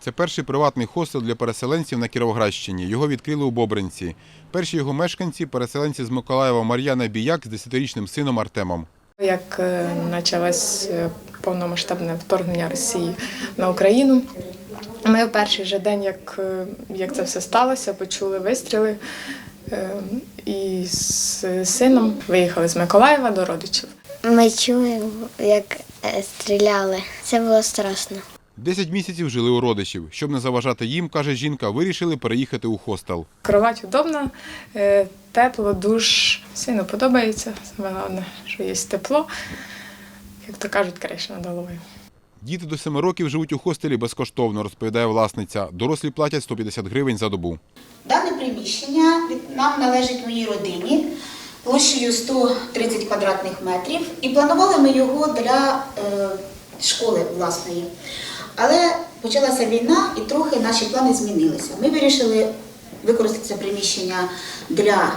Це перший приватний хостел для переселенців на Кіровоградщині. Його відкрили у Бобринці. Перші його мешканці переселенці з Миколаєва Мар'яна Біяк з 10-річним сином Артемом. Як е, почалось е, повномасштабне вторгнення Росії на Україну, ми в перший же день, як, е, як це все сталося, почули вистріли і з сином виїхали з Миколаєва до родичів. Ми чуємо, як стріляли. Це було страшно. Десять місяців жили у родичів. Щоб не заважати їм, каже жінка, вирішили переїхати у хостел. Кровать удобна, е, тепло, душ. Сину подобається. Саме головне, що є тепло, як то кажуть, криша над головою. Діти до 7 років живуть у хостелі безкоштовно, розповідає власниця. Дорослі платять 150 гривень за добу. Дане приміщення від- нам належить моїй родині площею 130 квадратних метрів, і планували ми його для е, школи власної. Але почалася війна і трохи наші плани змінилися. Ми вирішили використати це приміщення для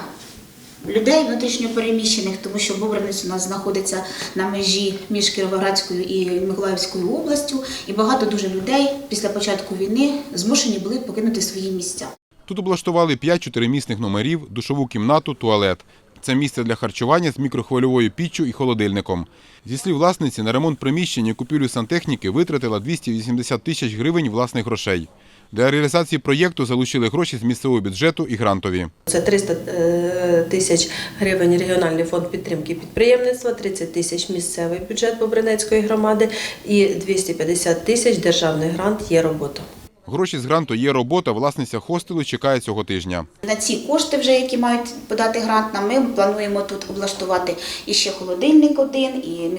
людей внутрішньопереміщених, тому що Бобринець у нас знаходиться на межі між Кіровоградською і Миколаївською областю, і багато дуже людей після початку війни змушені були покинути свої місця. Тут облаштували 5 чотиримісних номерів, душову кімнату, туалет. Це місце для харчування з мікрохвильовою піччю і холодильником. Зі слів власниці, на ремонт приміщення і купівлю сантехніки витратила 280 тисяч гривень власних грошей. Для реалізації проєкту залучили гроші з місцевого бюджету і грантові. Це 300 е, тисяч гривень регіональний фонд підтримки підприємництва, 30 тисяч місцевий бюджет Бобринецької громади і 250 тисяч державний грант є робота. Гроші з гранту є робота, власниця хостелу чекає цього тижня. На ці кошти, вже які мають подати грант, нам ми плануємо тут облаштувати і ще холодильник один, і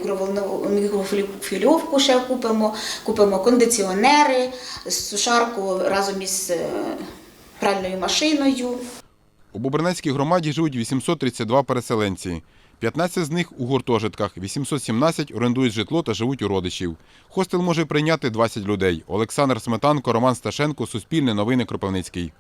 мікрофільовку ще купимо, купимо кондиціонери, сушарку разом із е, пральною машиною. У Бобринецькій громаді живуть 832 переселенці. 15 з них у гуртожитках, 817 орендують житло та живуть у родичів. Хостел може прийняти 20 людей. Олександр Сметанко, Роман Сташенко, Суспільне новини Кропивницький.